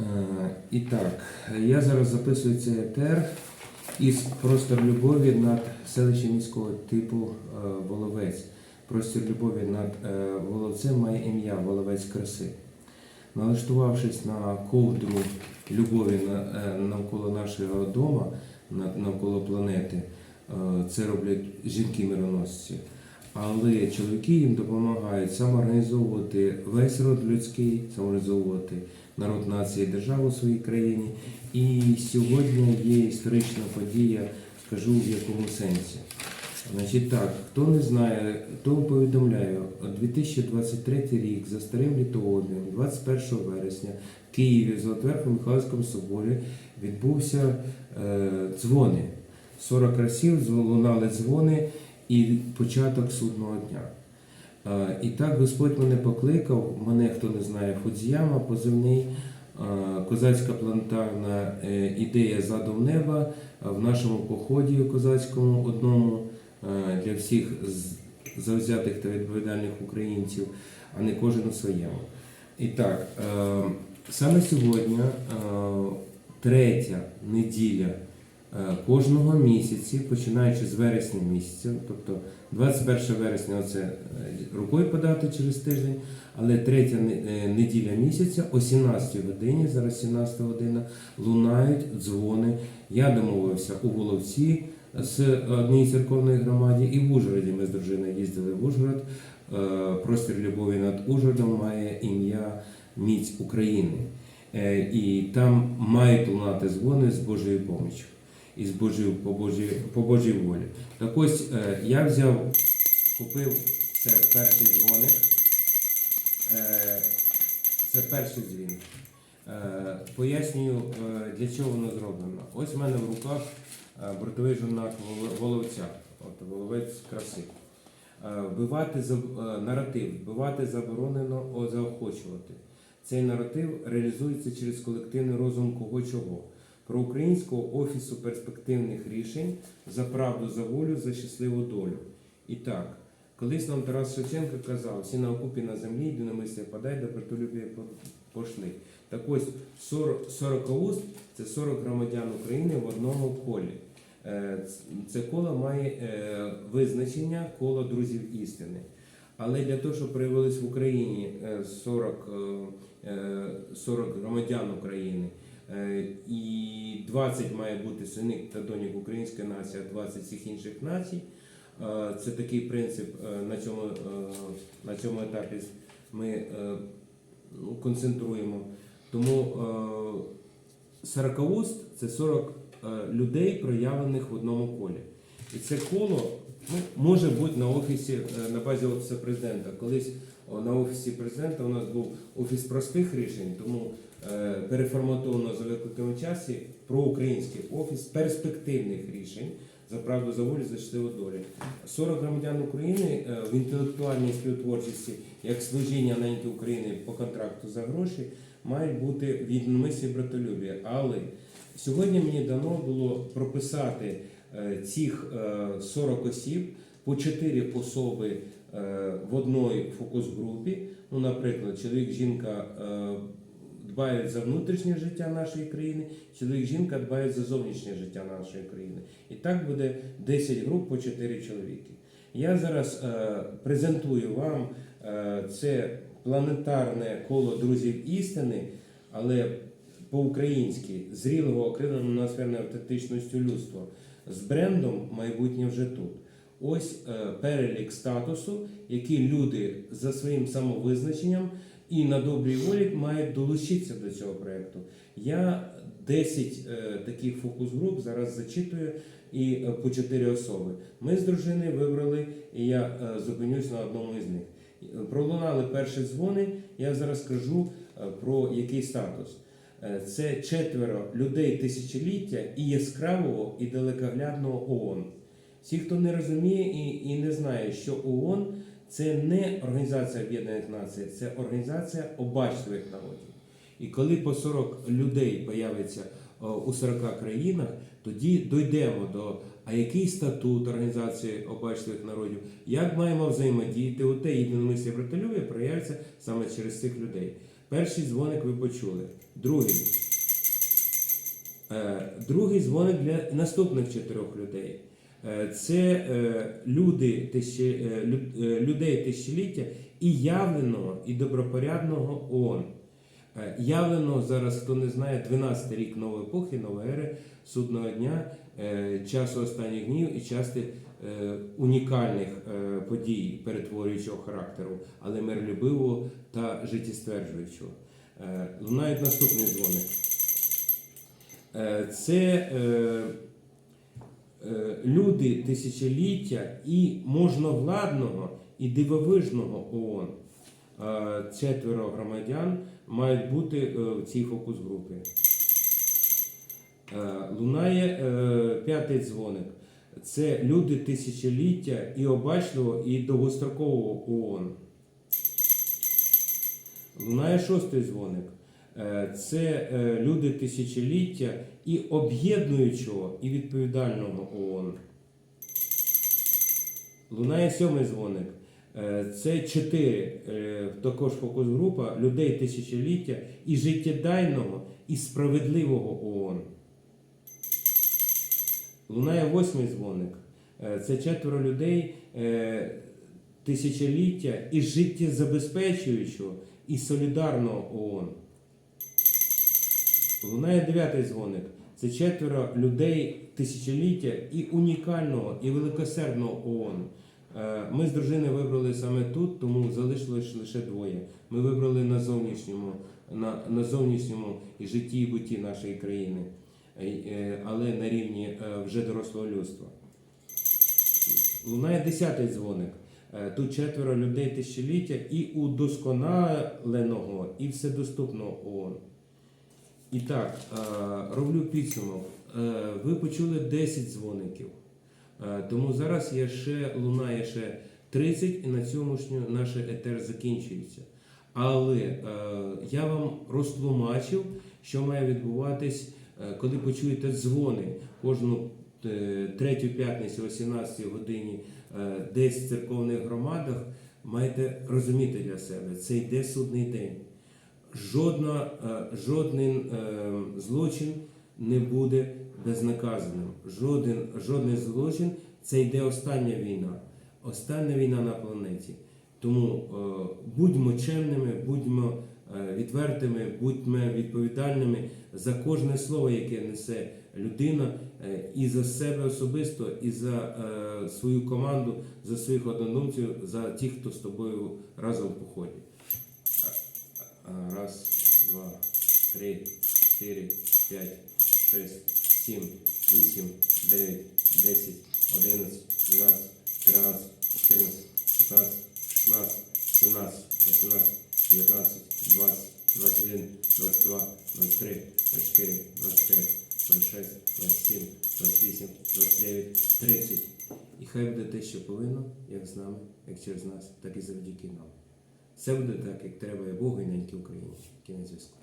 Е, І так, я зараз записую цей етер із простор любові над селищем міського типу е, Воловець. Простір любові над е, Воловцем має ім'я Воловець краси. Налаштувавшись на ковдру любові навколо нашого дому, навколо планети, це роблять жінки-мироносці. Але чоловіки їм допомагають самоорганізовувати весь род людський, самоорганізовувати народ нації, державу в своїй країні. І сьогодні є історична подія, скажу в якому сенсі. Значить так, хто не знає, то повідомляю, 2023 рік за старим літообміном, 21 вересня в Києві в Золотоверхо-Михайлівському соборі відбувся е, дзвони. 40 разів лунали дзвони і початок судного дня. І так Господь мене покликав, мене хто не знає, Фудзіяма, позивний, козацька планетарна е, ідея задум неба в нашому поході козацькому одному для всіх завзятих та відповідальних українців, а не кожен у своєму. І так, саме сьогодні, третя неділя кожного місяці, починаючи з вересня місяця, тобто 21 вересня це е, рукою подати через тиждень, але третя е, неділя місяця о 17 годині, зараз 17 година, лунають дзвони. Я домовився у Воловці з однієї церковної громаді і в Ужгороді. Ми з дружиною їздили в Ужгород. Е, Простір любові над Ужгородом має ім'я Міць України. Е, І там мають лунати дзвони з Божою поміччю і Божою, по, Божій, по Божій волі. Так ось е, я взяв, купив це перший дзвоник. Е, Це перший дзвін. Е, Пояснюю, для чого воно зроблено. Ось в мене в руках бортовий журнал Воловця, от Воловець краси. Вбивати наратив, вбивати заборонено, заохочувати. Цей наратив реалізується через колективний розум кого чого. Про українського офісу перспективних рішень за правду, за волю, за щасливу долю. І так, колись нам Тарас Шевченко казав, всі на окупі на землі, йду на мислі подай, до братолюбія пошли. Так ось 40, 40 уст це 40 громадян України в одному колі. Е, Це коло має е, визначення коло друзів істини. Але для того, щоб проявились в Україні е, 40, е, е, 40 громадян України, і 20 має бути синів та доньок української нації, а 20 всіх інших націй. Е, Це такий принцип е, на цьому, е, на цьому етапі ми е, ну, концентруємо. Тому е, 40 уст це 40 е, людей, проявлених в одному колі. І це коло може бути на офісі, е, на базі офісу президента. Колись на офісі президента у нас був офіс простих рішень, тому е, переформатовано за викликами часі проукраїнський офіс перспективних рішень за правду за волю, за щасливу долю. 40 громадян України е, в інтелектуальній співтворчості, як служіння неньки України по контракту за гроші, мають бути від мислі братолюбія. Але сьогодні мені дано було прописати цих е, 40 осіб по 4 особи е, в одній фокус-групі. Ну, наприклад, чоловік, жінка е, дбають за внутрішнє життя нашої країни, чоловік, жінка дбають за зовнішнє життя нашої країни. І так буде 10 груп по 4 чоловіки. Я зараз е, презентую вам е, це планетарне коло друзів істини, але по-українськи зрілого окремленого ноосферною автентичністю людства з брендом майбутнє вже тут. Ось е, перелік статусу, який люди за своїм самовизначенням і на добрій волі мають долучитися до цього проєкту. Я 10 е, таких фокус-груп зараз зачитую і е, по 4 особи. Ми з дружиною вибрали, і я зупинюсь на одному із них. Пролунали перші дзвони, я зараз скажу е, про який статус. Е, Це четверо людей тисячоліття і яскравого і далекоглядного ООН. Всі, хто не розуміє і, і не знає, що ООН це не Організація Об'єднаних Націй, це організація обачливих народів. І коли по 40 людей появиться у 40 країнах, тоді дійдемо до а який статут Організації обачливих народів, як маємо взаємодіяти, у те єдиномислі братолюбія проявиться саме через цих людей. Перший дзвоник ви почули. Другий. Е, Другий дзвоник для наступних чотирьох людей. Е, Це е, люди людей тисячоліття і явленого, і добропорядного ООН. Е, Явлено зараз, хто не знає, 12 рік нової епохи, нової ери, судного дня, е, часу останніх днів і части е, унікальних подій перетворюючого характеру, але миролюбивого та життєстверджуючого. Лунають наступний дзвоник. Це люди тисячоліття і можновладного, і дивовижного ООН. Четверо громадян мають бути е, в цій фокус-групі. Е, Лунає е, п'ятий дзвоник. Це люди тисячоліття і обачливого, і довгострокового ООН. Лунає шостий дзвоник. Е, Це е, люди тисячоліття і об'єднуючого і відповідального ООН. Лунає сьомий дзвоник. Е, Це чотири, е, також фокус-група людей тисячоліття і життєдайного і справедливого ООН. Лунає восьмий дзвоник. Е, Це четверо людей тисячоліття і життєзабезпечуючого і солідарного ООН. Лунає дев'ятий дзвоник. Це четверо людей тисячоліття і унікального, і великосердного ООН. Е, Ми з дружиною вибрали саме тут, тому залишилось лише двоє. Ми вибрали на зовнішньому, на, на зовнішньому житті і буті нашої країни, Е, е, але на рівні вже дорослого людства. Лунає десятий дзвоник. Тут четверо людей тисячоліття і удосконаленого, і вседоступного ООН. І так, роблю підсумок. Ви почули 10 дзвоників. Е, Тому зараз є ще лунає ще 30, і на цьому ж наш етер закінчується. Але е, я вам розтлумачив, що має відбуватись, е, коли почуєте дзвони кожну е, третю п'ятницю о 17 годині е, десь в церковних громадах. Маєте розуміти для себе, це йде судний день. Жодна, е, жоден е, злочин не буде безнаказаним. Жоден, жодний злочин це йде остання війна. Остання війна на планеті. Тому е, будьмо чемними, будьмо е, відвертими, будьмо відповідальними за кожне слово, яке несе людина, е, і за себе особисто, і за е, свою команду, за своїх однодумців, за тих, хто з тобою разом в поході. Раз, два, три, чотири, п'ять, шесть, сім, вісім, дев'ять, десять, одинадцять, дванадцять, тринадцять, чотирнадцять, п'ятнадцять, шістнадцять, сімнадцять, вісімнадцять, дев'ятнадцять, двадцять, двадцять один, двадцять два, двадцять три, двадцять чотири, двадцять п'ять, двадцять шесть, двадцять сім, двадцять вісім, двадцять дев'ять, тридцять. І хай буде те, що повинно, як з нами, як через нас, так і завдяки нам. Все буде так, як треба і Богу, і неньки Україні. Кінець зв'язку.